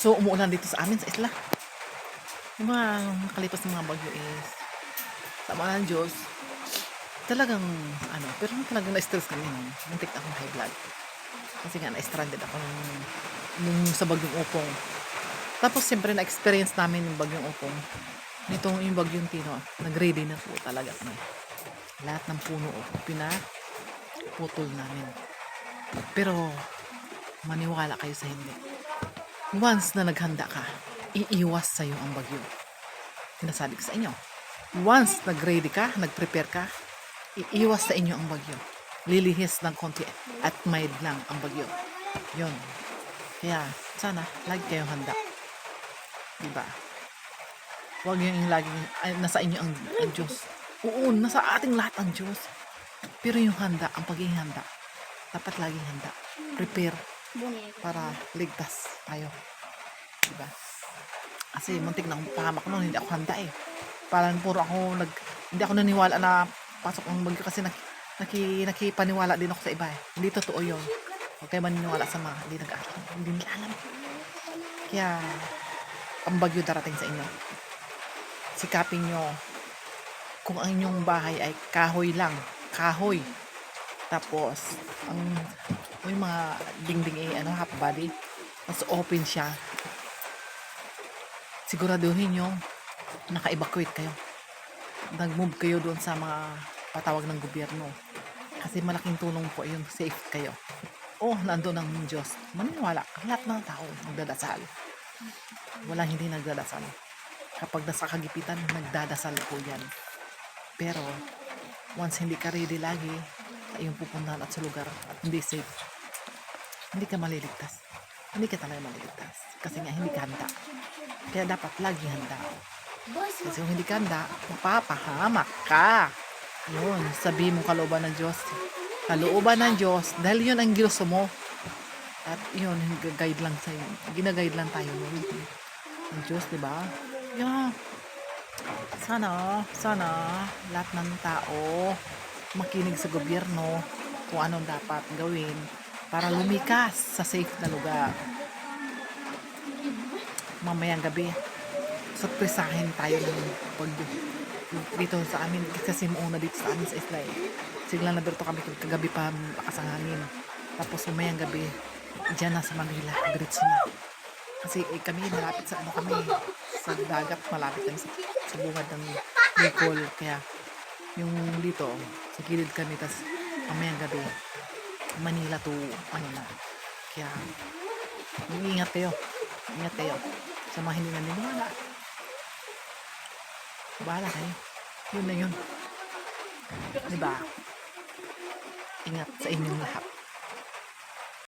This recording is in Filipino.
So, umuulan dito sa amin sa isla. Yung mga nakalipas ng mga bagyo is, sama ng Diyos, talagang, ano, pero talagang na-stress kami nung muntik akong high blood. Kasi nga, na-stranded ako nung, nung sa bagyong upong. Tapos, siyempre, na-experience namin yung bagyong upong. Nitong yung bagyong tino, nag-ready na po talaga kami. Lahat ng puno, pinaputol namin. Pero, maniwala kayo sa hindi. Once na naghanda ka, iiwas sa'yo ang bagyo. Sinasabi ko sa inyo. Once nag-ready ka, nag-prepare ka, iiwas sa inyo ang bagyo. Lilihis ng konti at mild lang ang bagyo. Yun. Kaya, sana, lagi kayong handa. Diba? Huwag yung laging, ay, nasa inyo ang, ang Diyos. Oo, nasa ating lahat ang Diyos. Pero yung handa, ang pagiging handa, dapat laging handa. Prepare para ligtas tayo. Diba? Kasi muntik na akong pahamak noon, hindi ako handa eh. Parang puro ako nag hindi ako naniwala na pasok ang bagyo kasi nak, naki, nakipaniwala din ako sa iba eh. Hindi totoo yun. Huwag kayo maniniwala sa mga hindi nag hindi nila alam. Kaya ang bagyo darating sa inyo. Sikapin nyo kung ang inyong bahay ay kahoy lang. Kahoy. Tapos, ang may mga dingding eh, ano, half body. Tapos open siya. Siguraduhin nyo, naka-evacuate kayo. Nag-move kayo doon sa mga patawag ng gobyerno. Kasi malaking tulong po yung safe kayo. Oh, nandun ang Diyos. Maniwala, lahat ng tao nagdadasal. Walang hindi nagdadasal. Kapag nasa kagipitan, nagdadasal po yan. Pero, once hindi ka ready lagi iyong pupuntahan at sa lugar at hindi safe, hindi ka maliligtas. Hindi ka talaga maliligtas. Kasi nga, hindi ka handa. Kaya dapat lagi handa. Kasi kung hindi ka handa, mapapahamak ka. Yun, sabi mo kalooban ng Diyos. Kalooban ng Diyos, dahil yun ang ginusto mo. At yun, guide lang sa'yo. Ginaguide lang tayo nun. Ng Diyos, di ba? Yeah. Sana, sana, lahat ng tao makinig sa gobyerno kung anong dapat gawin para lumikas sa safe na lugar. Mamayang gabi, surpresahin tayo ng pag dito sa amin kasi mauna dito sa amin sa isla eh. Sigla na dito kami kagabi pa lakas ang hangin. Tapos mamayang gabi, dyan na sa Manila, diretso na. Kasi eh, kami malapit sa ano kami, sa dagat, malapit kami sa, sa bungad ng Bicol. Kaya yung dito, sa gilid kami, tas mamayang gabi, Manila to, ano na. Kaya, ingat kayo. Ingat kayo. Sa mga hindi naniniwala. Bahala kayo. Yun na yun. Diba? Ingat sa inyong lahat.